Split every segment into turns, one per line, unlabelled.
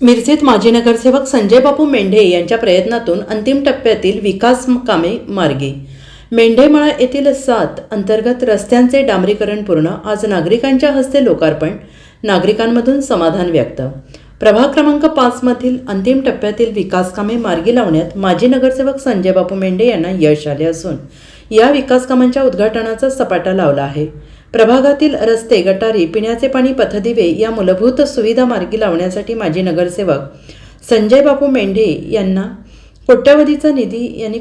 मिरजेत माजी नगरसेवक संजय बापू मेंढे यांच्या प्रयत्नातून अंतिम टप्प्यातील विकास कामे मार्गी. मेंढेमळा येथील सात अंतर्गत रस्त्यांचे डांबरीकरण पूर्ण आज नागरिकांच्या हस्ते लोकार्पण नागरिकांमधून समाधान व्यक्त. प्रभाग क्रमांक पाच मधील अंतिम टप्प्यातील विकासकामे मार्गी लावण्यात माजी नगरसेवक संजय बापू मेंढे यांना यश आले असून या विकासकामांच्या उद्घाटनाचा सपाटा लावला आहे. प्रभागातील रस्ते गटारी पिण्याचे पाणी पथदिवे या मूलभूत सुविधा मार्गी लावण्यासाठी माजी नगरसेवक संजय बापू मेंढे यांना कोट्यवधीचा निधी यांनी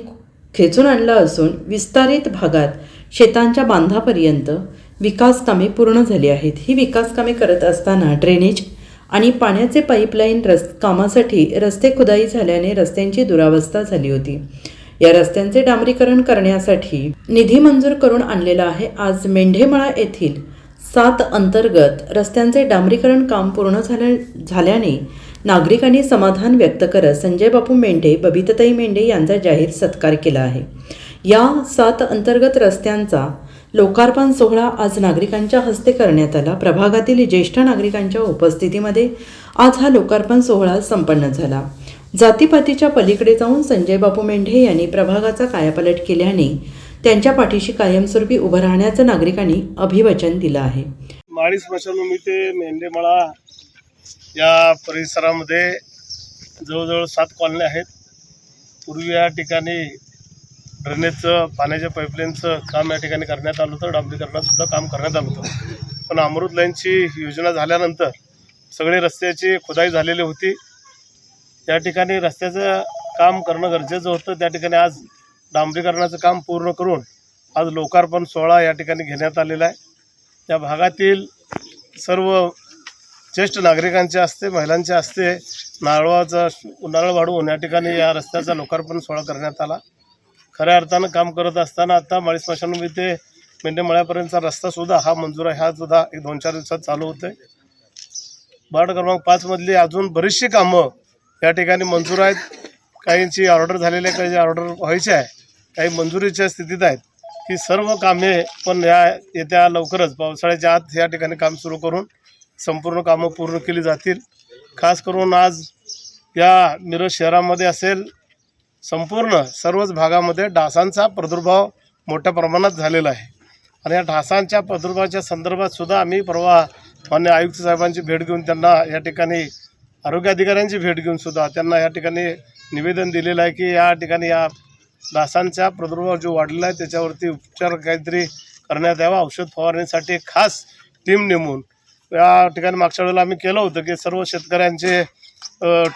खेचून आणला असून विस्तारित भागात शेतांच्या बांधापर्यंत विकास कामे पूर्ण झाली आहेत. ही विकास कामे करत असताना ड्रेनेज आणि पाण्याचे पाईपलाईन रस कामासाठी रस्ते खुदाई झाल्याने रस्त्यांची दुरावस्था झाली होती. या रस्त्यांचे डांबरीकरण करण्यासाठी निधी मंजूर करून आणलेला आहे. आज मेंढेमळा येथील सात अंतर्गत रस्त्यांचे डांबरीकरण काम पूर्ण झाल्या झाल्याने नागरिकांनी समाधान व्यक्त करत संजय बापू मेंढे बबिताताई मेंढे यांचा जाहीर सत्कार केला आहे. या सात अंतर्गत रस्त्यांचा लोकार्पण सोहळा आज नागरिकांच्या हस्ते करण्यात आला. प्रभागातील ज्येष्ठ नागरिकांच्या उपस्थितीमध्ये आज हा लोकार्पण सोहळा संपन्न झाला. जातीपातीच्या पलीकडे जाऊन संजय बापू मेंढे यांनी प्रभागाचा कायापालट केल्याने त्यांच्या पाठीशी कायमस्वरूपी उभं राहण्याचं नागरिकांनी अभिवचन दिलं आहे.
माळी स्मशानभूमी ते मेंढेमळा या परिसरामध्ये जवळजवळ सात कॉलन्या आहेत. पूर्वी या ठिकाणी ड्रेनेजचं पाण्याच्या पाईपलाईनचं काम या ठिकाणी करण्यात आलं होतं. डांबरीकरणातसुद्धा काम करण्यात आलं होतं. पण अमृत लाईनची योजना झाल्यानंतर सगळे रस्त्याची खुदाई झालेली होती. त्या ठिकाणी रस्त्याचं काम करणं गरजेचं होतं. त्या ठिकाणी आज डांबरीकरणाचं काम पूर्ण करून आज लोकार्पण सोहळा या ठिकाणी घेण्यात आलेला आहे. त्या भागातील सर्व ज्येष्ठ नागरिकांचे असते महिलांचे असते नारळाचा नारळ वाढवून या ठिकाणी या रस्त्याचा लोकार्पण सोहळा करण्यात आला. खऱ्या अर्थानं काम करत असताना आता माळी स्मशानभूमी ते मेंढेमळ्यापर्यंतचा रस्तासुद्धा हा मंजूर आहे. हा सुद्धा एक दोन चार दिवसात चालू होते वार्ड क्रमांक पाचमधली अजून बरीचशी कामं या ठिकाणी मंजूर आहेत. काहींची ऑर्डर झालेली आहे काही ऑर्डर व्हायची आहे. काही मंजुरीच्या स्थितीत आहेत. ही सर्व कामे पण या येत्या लवकरच पावसाळ्याच्या आत या ठिकाणी काम सुरू करून संपूर्ण कामं पूर्ण केली जातील. खास करून आज या मिरज शहरामध्ये असेल संपूर्ण सर्वच भागामध्ये डासांचा प्रादुर्भाव मोठ्या प्रमाणात झालेला आहे. आणि या डासांच्या प्रादुर्भावाच्या संदर्भात सुद्धा आम्ही परवा मान्य आयुक्त साहेबांची भेट घेऊन त्यांना या ठिकाणी आरोग्य अधिकाऱ्यांची भेट घेऊन सुद्धा त्यांना या ठिकाणी निवेदन दिलेलं आहे की या ठिकाणी या डासांचा प्रादुर्भाव जो वाढलेला आहे त्याच्यावरती उपचार काहीतरी करण्यात यावा. औषध फवारणीसाठी खास टीम नेमून या ठिकाणी मागच्या वेळेला आम्ही केलं होतं की सर्व शेतकऱ्यांचे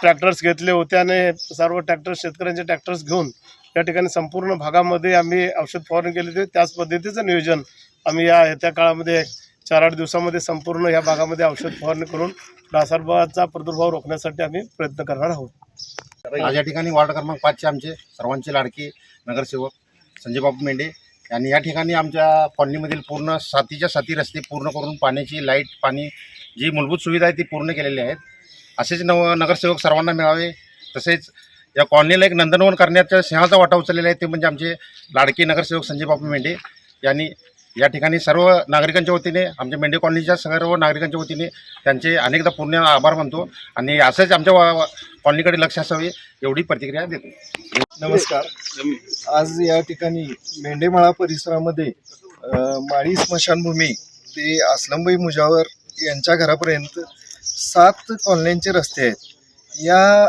ट्रॅक्टर्स घेतले होते आणि सर्व ट्रॅक्टर्स शेतकऱ्यांचे ट्रॅक्टर्स घेऊन या ठिकाणी संपूर्ण भागामध्ये आम्ही औषध फवारणी केली होती. त्याच पद्धतीचं नियोजन आम्ही या येत्या काळामध्ये चार आठ दिवसामध्ये संपूर्ण या भागामध्ये औषध फवारणी करून डासांचा प्रादुर्भाव रोखण्यासाठी आम्ही प्रयत्न करणार आहोत.
आज या ठिकाणी वार्ड क्रमांक पाचचे आमचे सर्वांचे लाडके नगरसेवक संजय बाबू मेंढे आणि या ठिकाणी आमच्या कॉलनीमधील पूर्ण सातीच्या साती रस्ते पूर्ण करून पाण्याची लाइट पाणी जी मूलभूत सुविधा आहे ती पूर्ण केलेली आहेत. असेच नव नगरसेवक सर्वांना मिळावे तसेच या कॉलनीला एक नंदनवन करण्याचा सिंहाचा वाटा उचललेला आहे ते म्हणजे आमचे लाडके नगरसेवक संजय बापू मेंढे यांनी या ठिकाणी सर्व नागरिकांच्या वतीने आमच्या मेंढे कॉलनीच्या सर्व नागरिकांच्या वतीने त्यांचे अनेकदा पूर्ण आभार मानतो आणि असंच आमच्या वा- कॉलनीकडे लक्ष असावे एवढी प्रतिक्रिया देतो.
नमस्कार. आज या ठिकाणी मेंढेमाळा परिसरामध्ये माळी स्मशानभूमी ते असलमबाई मुजावर यांच्या घरापर्यंत सात कॉलन्यांचे रस्ते आहेत. या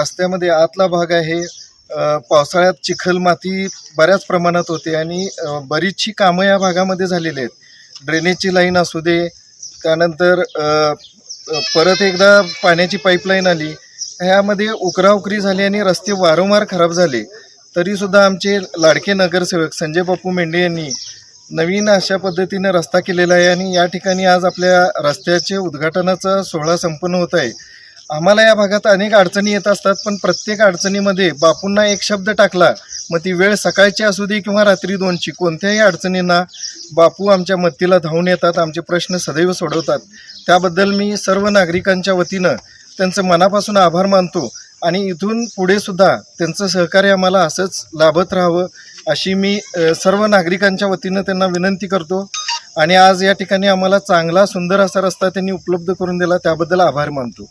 रस्त्यामध्ये आतला भाग आहे पावसाळ्यात चिखल माती बऱ्याच प्रमाणात होते आणि बरीचशी कामं या भागामध्ये झालेली आहेत. ड्रेनेजची लाईन असू दे त्यानंतर परत एकदा पाण्याची पाईपलाईन आली ह्यामध्ये उकराउकरी झाली आणि रस्ते वारंवार खराब झाले. तरीसुद्धा आमचे लाडके नगरसेवक संजय बापू मेंढे यांनी नवीन अशा पद्धतीने रस्ता केलेला आहे आणि या ठिकाणी आज आपल्या रस्त्याचे उद्घाटनाचा सोहळा संपन्न होत आहे. आम्हाला या भागात अनेक अडचणी येत असतात पण प्रत्येक अडचणीमध्ये बापूंना एक शब्द टाकला मग ती वेळ सकाळची असू दे किंवा रात्री दोनची कोणत्याही अडचणींना बापू आमच्या मदतीला धावून येतात आमचे प्रश्न सदैव सोडवतात. त्याबद्दल मी सर्व नागरिकांच्या वतीनं त्यांचं मनापासून आभार मानतो आणि इथून पुढे सुद्धा त्यांचं सहकार्य आम्हाला असंच लाभत राहावं अशी मी सर्व नागरिकांच्या वतीनं त्यांना विनंती करतो. आणि आज या ठिकाणी आम्हाला चांगला सुंदर असा रस्ता त्यांनी उपलब्ध करून दिला त्याबद्दल आभार मानतो.